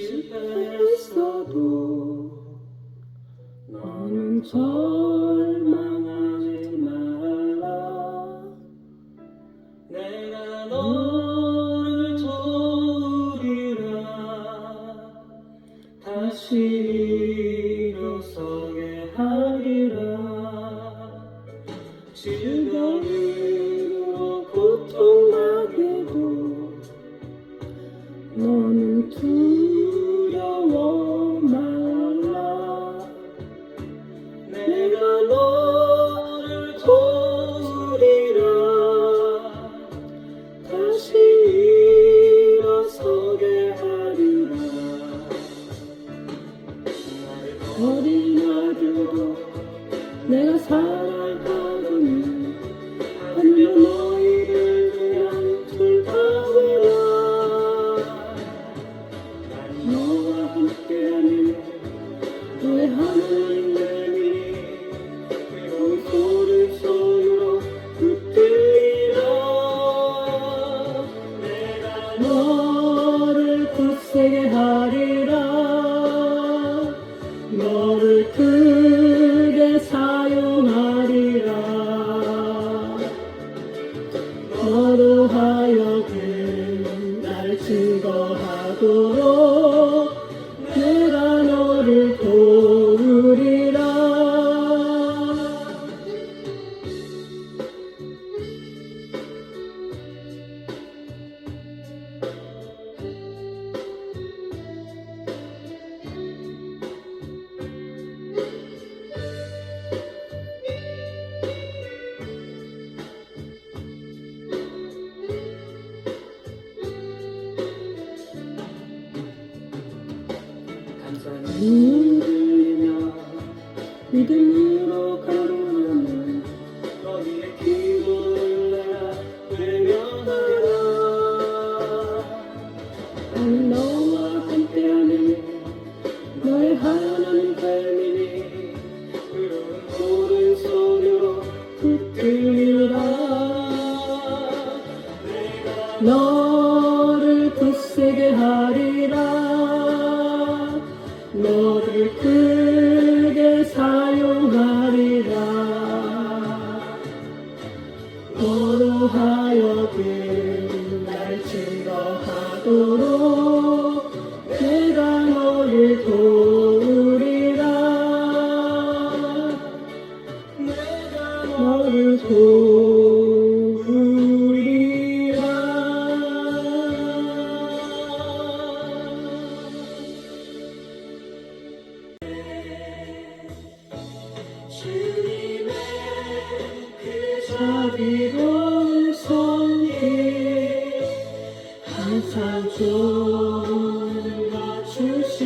집에 있어도 나는 참 내가 살 사랑이며 믿음으로 가로하는 너희의 기도를 내가 대면하라 나는 너와 함께하는 너의 하나님 삶이니 그런 모든 소리로 붙들리라 너를 굳세게 하리라. 너를 크게 사용하리라. 너로 하여금 날 증거하도록 내가 너를 도우리라. 내가 너를 도우리라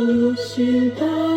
주님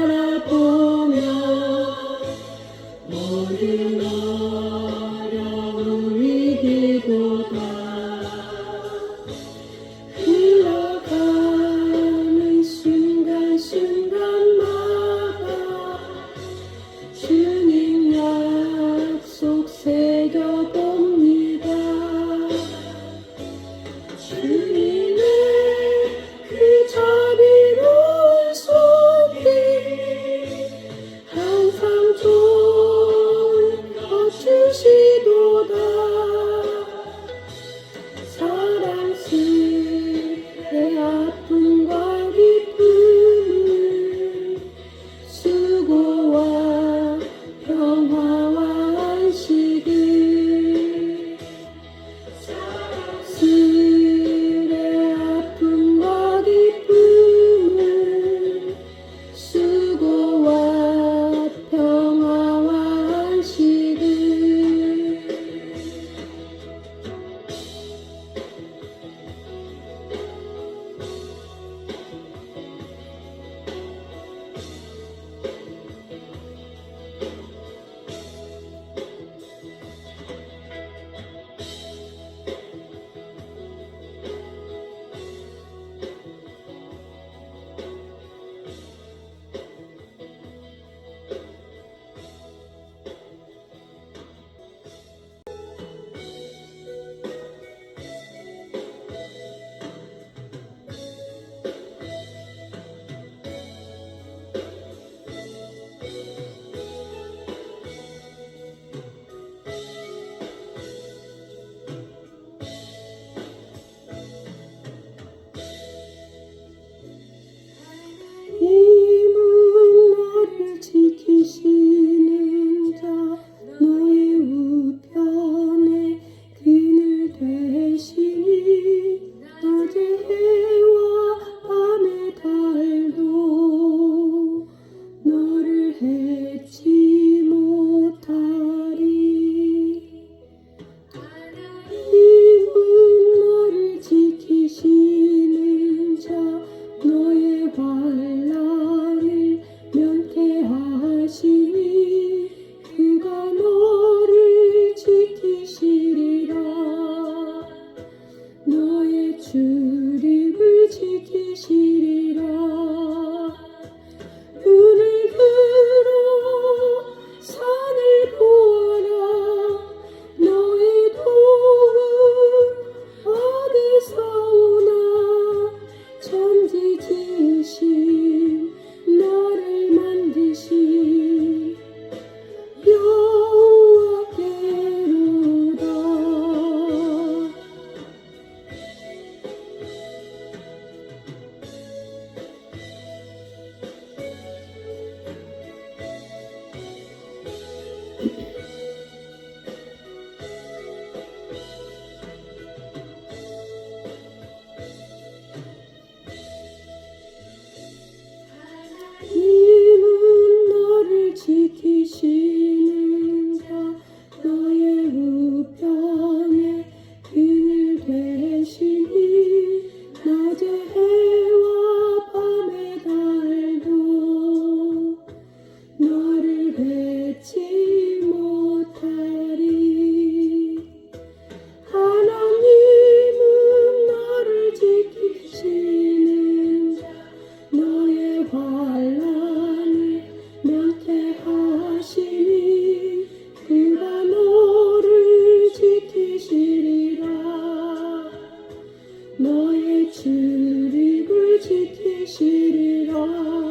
너의 출입을 지키시리라.